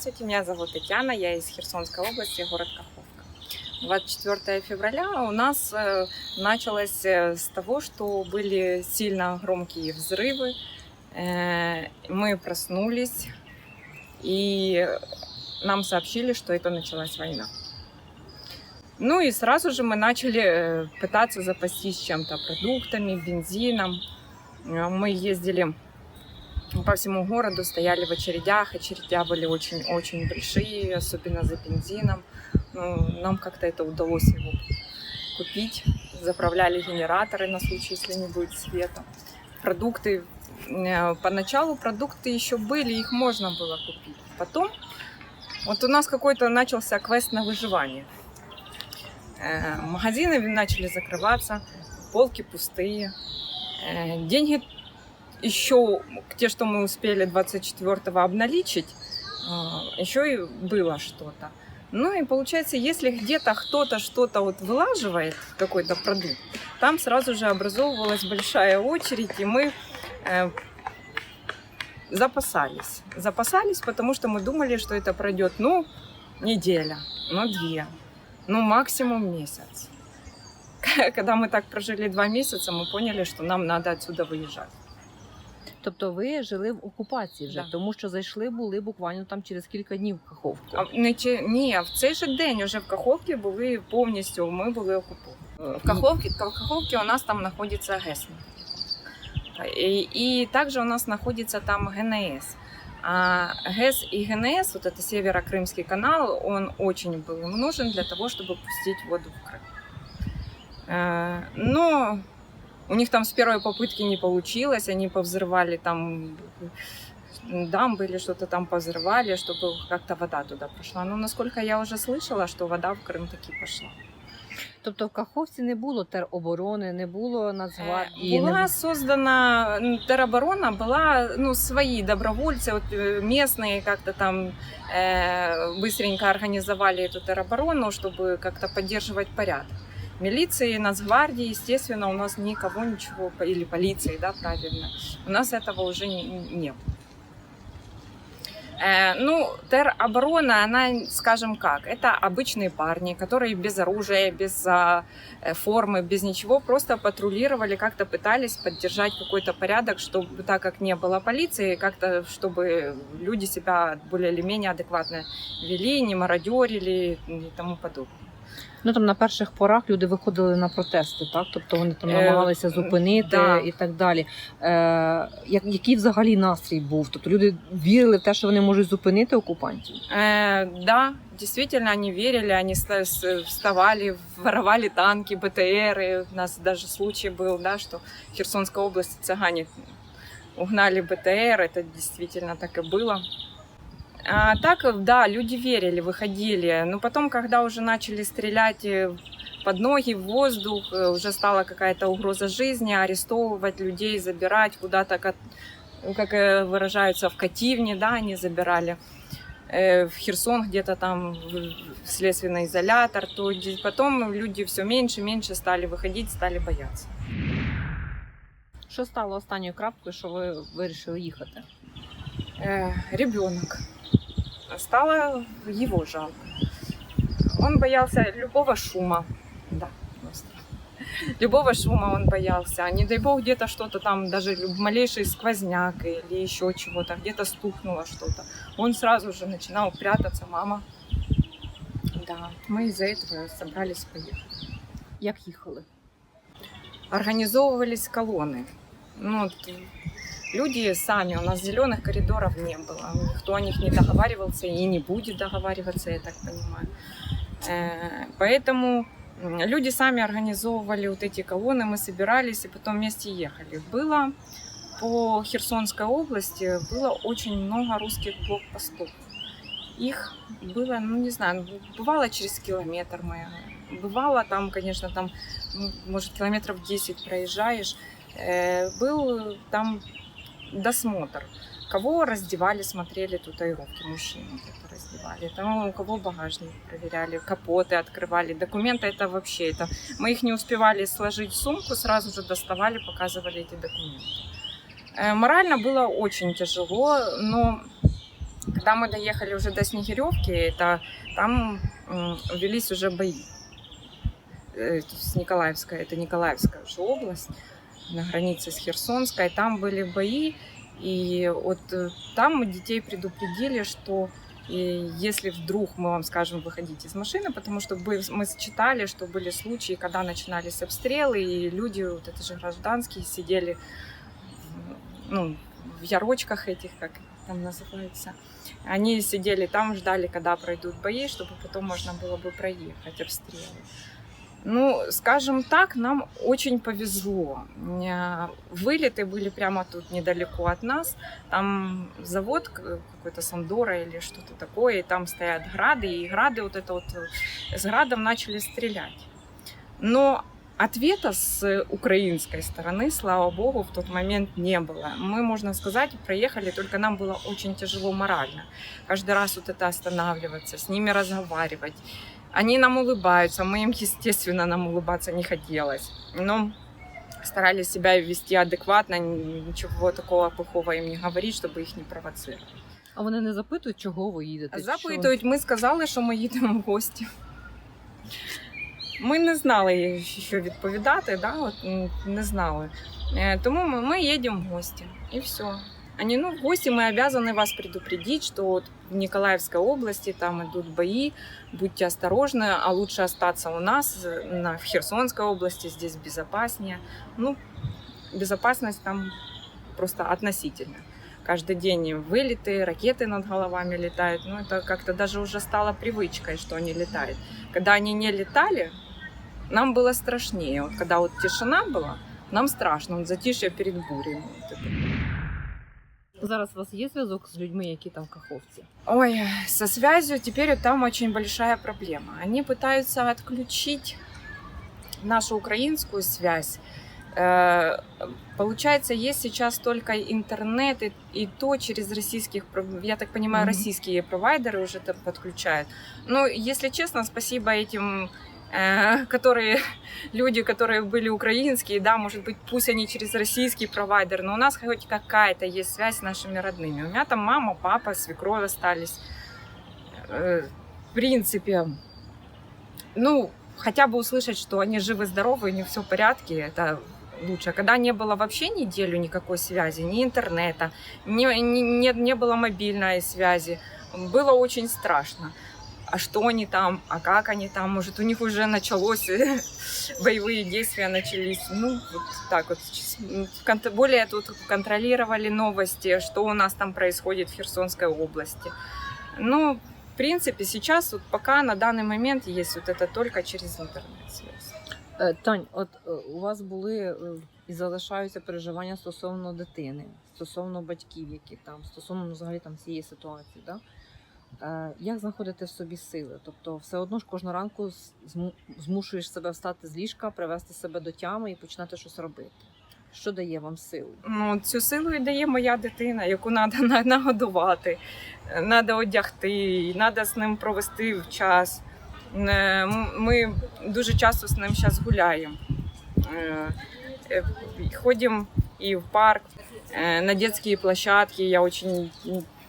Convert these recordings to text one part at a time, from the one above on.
Здравствуйте, меня зовут Татьяна, я из Херсонской области, город Каховка. 24 февраля у нас э, началось э, с того, что были сильно громкие взрывы. Э, Мы проснулись, и нам сообщили, что это началась война. Ну и сразу же мы начали пытаться запастись чем-то, продуктами, бензином. Мы ездили по всему городу, стояли в очередях. Очередя были очень-очень большие, особенно за бензином. Ну, нам как-то это удалось его купить. Заправляли генераторы на случай, если не будет света. Продукты, э, поначалу продукты еще были, их можно было купить. Потом вот у нас какой-то начался квест на выживание. Э, Магазины начали закрываться, полки пустые. Э, Деньги еще, те, что мы успели 24-го обналичить, э, еще и было что-то. Ну и получается, если где-то кто-то что-то вот вылаживает, какой-то продукт, там сразу же образовывалась большая очередь, и мы э, запасались. Запасались, потому что мы думали, что это пройдет, ну, неделя, ну, две, ну, максимум месяц. Когда мы так прожили два месяца, мы поняли, что нам надо отсюда выезжать. Тобто ви жили в окупації вже, Да. тому що зайшли були буквально там через кілька днів в Каховку. А, не, чи- ні, в цей же день уже в Каховці були повністю, ми були окуповані. В Каховці, в Каховці у нас там знаходиться ГЕС. І, і також у нас знаходиться там ГНС. А ГЭС и ГНС, вот это Северо-Крымский канал, он очень был им нужен для того, чтобы пустить воду в Крым. Э, Но у них там с первой попытки не получилось, они повзрывали там дамбы или что-то там повзрывали, чтобы как-то вода туда прошла. Но насколько я уже слышала, что вода в Крым таки пошла. Тобто в Каховці не було тероборони, не було Нацгвардії. Э, не Была создана м, тероборона, была ну свои добровольцы, вот, э, местные как-то там э, быстренько организовали эту тероборону, чтобы как-то поддерживать порядок. Милиции, Нацгвардии, естественно, у нас никого ничего, или полиции, да, правильно, у нас этого уже не, не было. Э, Ну, тероборона, она, скажем как, это обычные парни, которые без оружия, без а, э, формы, без ничего, просто патрулировали, как-то пытались поддержать какой-то порядок, чтобы, так как не было полиции, как-то, чтобы люди себя более или менее адекватно вели, не мародерили и тому подобное. Ну там на перших порах люди виходили на протести, так? Тобто вони там Е, намагалися зупинити да. і так далі. Е, як, який взагалі настрій був? Тобто люди вірили в те, що вони можуть зупинити окупантів? Э, да, действительно, они верили, они ста- с- вставали, воровали танки, БТРы. У нас даже случай был, да, что в Херсонской области цыгане угнали БТР, это действительно так и было. А так, да, люди верили, выходили. Но потом, когда уже начали стрелять э, под ноги, в воздух, э, уже стала какая-то угроза жизни, арестовывать людей, забирать куда-то, как, ну, как э, выражаются, в Кативне, да, они забирали э, в Херсон где-то там в в следственный изолятор, то де- потом люди все меньше и меньше стали выходить, стали бояться. Що стало останньою крапкою, що ви вирішили їхати? Э, ребенок. Стало его жалко. Он боялся любого шума. Да, просто. Любого шума он боялся. Не дай бог где-то что-то там, даже люб- малейший сквозняк или еще чего-то, где-то стукнуло что-то. Он сразу же начинал прятаться, мама. Да, мы из-за этого собрались поехать. Як їхали? организовывались колонны. Ну, вот, э, люди сами, у нас зеленых коридоров не было. Никто о них не договаривался и не будет договариваться, я так понимаю. Э, Поэтому люди сами организовывали вот эти колонны, мы собирались и потом вместе ехали. Было по Херсонской области было очень много русских блокпостов. Их было, ну не знаю, бывало через километр мы. Бывало там, конечно, там ну, может, километров 10 проезжаешь, э, был там досмотр. Кого раздевали, смотрели татуировки, мужчин это раздевали. Там у кого багажник проверяли, капоты открывали, документы это вообще, это мы их не успевали сложить в сумку, сразу же доставали, показывали эти документы. Э, Морально было очень тяжело, но Когда мы доехали уже до Снегиревки, это там м, велись уже бои. Э, С Николаевской, это Николаевская уже область, На границе с Херсонской. Там были бои, и вот э, там мы детей предупредили, что и если вдруг мы вам скажем выходить из машины, потому что мы читали, что были случаи, когда начинались обстрелы, и люди, вот это же гражданские, сидели ну, в ярочках этих, как там называется. Они сидели там, ждали, когда пройдут бои, чтобы потом можно было бы проехать обстрелы. Ну, скажем так, нам очень повезло. Э, Вылеты были прямо тут недалеко от нас. Там завод какой-то Сандора или что-то такое, и там стоят грады, и грады вот это вот э, с градом начали стрелять. Но ответа с украинской стороны, слава богу, в тот момент не было. Мы, можно сказать, проехали, только нам было очень тяжело морально. Каждый раз вот это останавливаться, с ними разговаривать. Они нам улыбаются, мы им, естественно, нам улыбаться не хотелось. Но старались себя вести адекватно, ничего такого плохого им не говорить, чтобы их не провоцировать. А вони не запитують, чого ви їдете? Запитують, ми сказали, що ми їдемо в гості. Ми не знали, що відповідати, да? От, м, не знали. Е, Тому ми, ми їдемо в гості. І все. Они, ну, в гости мы обязаны вас предупредить, что вот в Николаевской области там идут бои, будьте осторожны, а лучше остаться у нас, э, на, в Херсонской области, здесь безопаснее. Ну, безопасность там просто относительно. Каждый день вылеты, ракеты над головами летают. Ну, это как-то даже уже стало привычкой, что они летают. Когда они не летали, нам было страшнее. Вот когда вот тишина была, нам страшно. Вот затишье перед бурей. Вот это. Зараз у вас є зв'язок з людьми, які там в Каховці? Ой, со связью теперь там очень большая проблема. Они пытаются отключить нашу украинскую связь. Э, Получается, есть сейчас только интернет, и, и то через российских, пров- я так понимаю, Мгм. российские провайдеры уже там подключают. Но, если честно, спасибо этим, э, которые, люди, которые были украинские, да, может быть, пусть они через российский провайдер, но у нас хоть какая-то есть связь с нашими родными. У меня там мама, папа, свекровь остались. Э, В принципе, ну, хотя бы услышать, что они живы-здоровы, у них все в порядке, это лучше. Когда не было вообще неделю никакой связи, ни интернета, не, не, не, не было мобильной связи, было очень страшно А что они там, а как они там, может, у них уже началось, боевые действия начались. Ну, вот так вот. М, кон- Более тут контролировали новости, что у нас там происходит в Херсонской области. Ну, в принципе, сейчас вот пока на данный момент есть вот это только через интернет-связь. Е, Тань, от е, у вас були е, і залишаються переживання стосовно дитини, стосовно батьків, які там, стосовно ну, взагалі там цієї ситуації. Да? Е, Як знаходити в собі сили? Тобто, все одно ж кожного ранку змушуєш себе встати з ліжка, привести себе до тями і починати щось робити. Що дає вам силу? Ну, цю силу і дає моя дитина, яку треба нагодувати, треба одягти, треба з ним провести час. Е, Ми дуже часто з ним зараз гуляємо. Е, Ходимо і в парк, на детские площадки. Я очень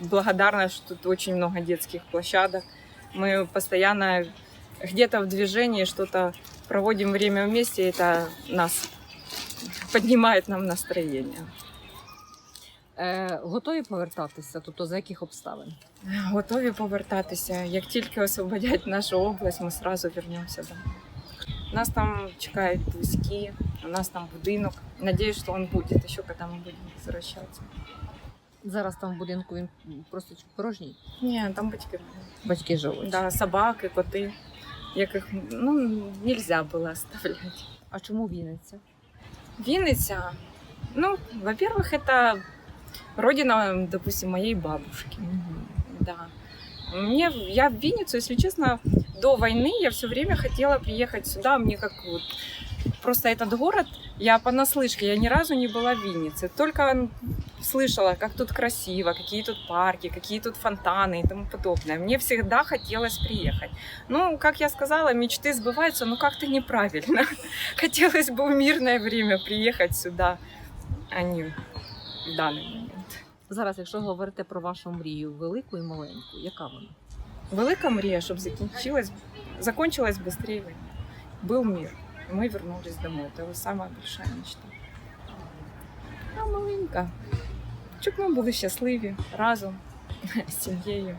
благодарна, что тут очень много детских площадок. Мы постоянно где-то в движении что-то проводим время вместе, это нас поднимает нам настроение. Е, готові повертатися? Тобто за яких обставин? Готові повертатися. Як тільки освободять нашу область, ми одразу вернемося домой. Нас там чекають близькі, у нас там будинок. Надіюсь, що він буде ще, коли ми будемо возвращатися. Зараз там в будинку він просто порожній. Ні, там батьки. Батьки живуть. Да, собаки, коти, яких ну, нельзя було оставляти. А чому Вінниця? Вінниця, ну, во-первых, это родина, допустим, моей бабушки. Да. Мне, я в Винницу, если честно, до войны я все время хотела приехать сюда. Мне как вот просто этот город, я понаслышке, я ни разу не была в Виннице. Только м, слышала, как тут красиво, какие тут парки, какие тут фонтаны и тому подобное. Мне всегда хотелось приехать. Ну, как я сказала, мечты сбываются, но как-то неправильно. Хотелось бы в мирное время приехать сюда, а не в данный момент. Зараз, якщо говорити про вашу мрію, велику і маленьку, яка вона? Велика мрія, щоб закінчилась, закончилась быстрее война. Был мир. Мы вернулись домой. Это его самая большая мечта. А маленька. Щоб ми були щасливі разом з сім'єю.